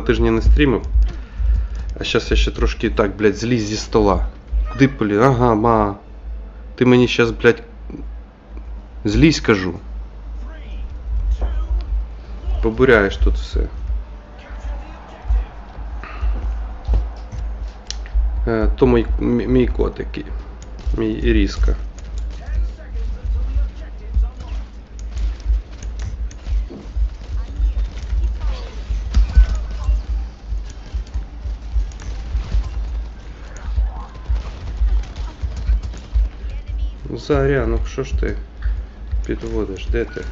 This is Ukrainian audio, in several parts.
тижні не стрімив. А зараз я ще трошки так, блядь, зліз зі стола. Куди, блін? Ага, ма. Ти мені зараз, блядь, злізь кажу. Побуряєш тут все. Е, То мій, мій, мій кот який. Мій Іріска. Заря, ну що ж ти підводиш? Де ти?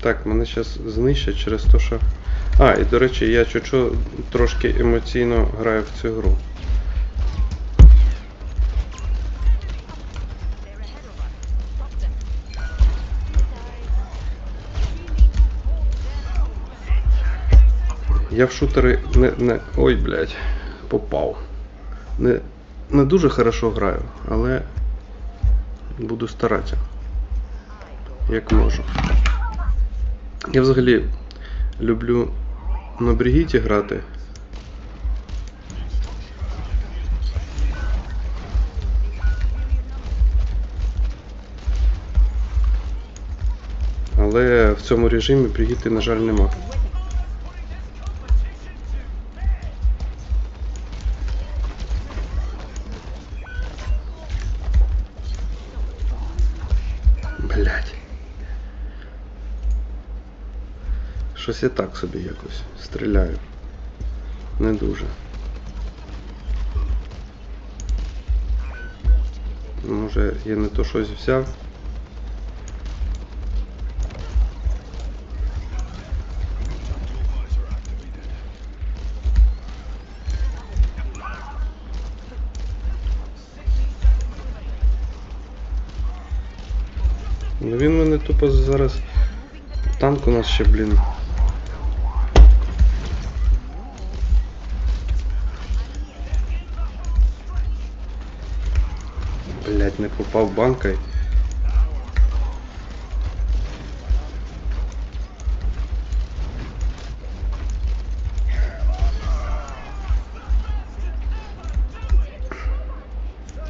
Так, мене зараз знищать через те, що. А, і до речі, я чучу трошки емоційно граю в цю гру. Я в шутери не. не. Ой, блядь, попав. Не, не дуже хорошо граю, але буду старатися. Як можу. Я взагалі люблю на Бригіті грати. Але в цьому режимі Бригіти, на жаль, нема. Щось я так собі якось стріляю. Не дуже. Може я не то щось взяв. Ну він мене тупо зараз. Танк у нас ще, блін. Блять, не попав банкой.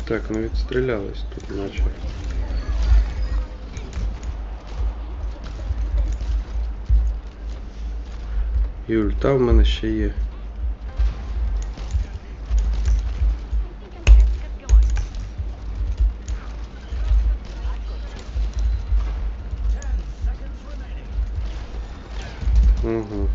Так, ну відстрілялись тут, наче. І ульта в мене ще є. mhm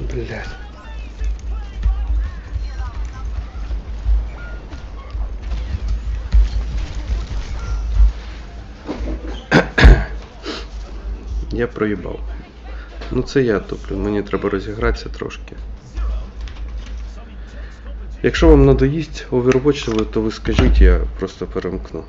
Блядь. Я проїбав. Ну це я туплю, мені треба розігратися трошки. Якщо вам надоїсть Overwatch, то ви скажіть, я просто перемкну.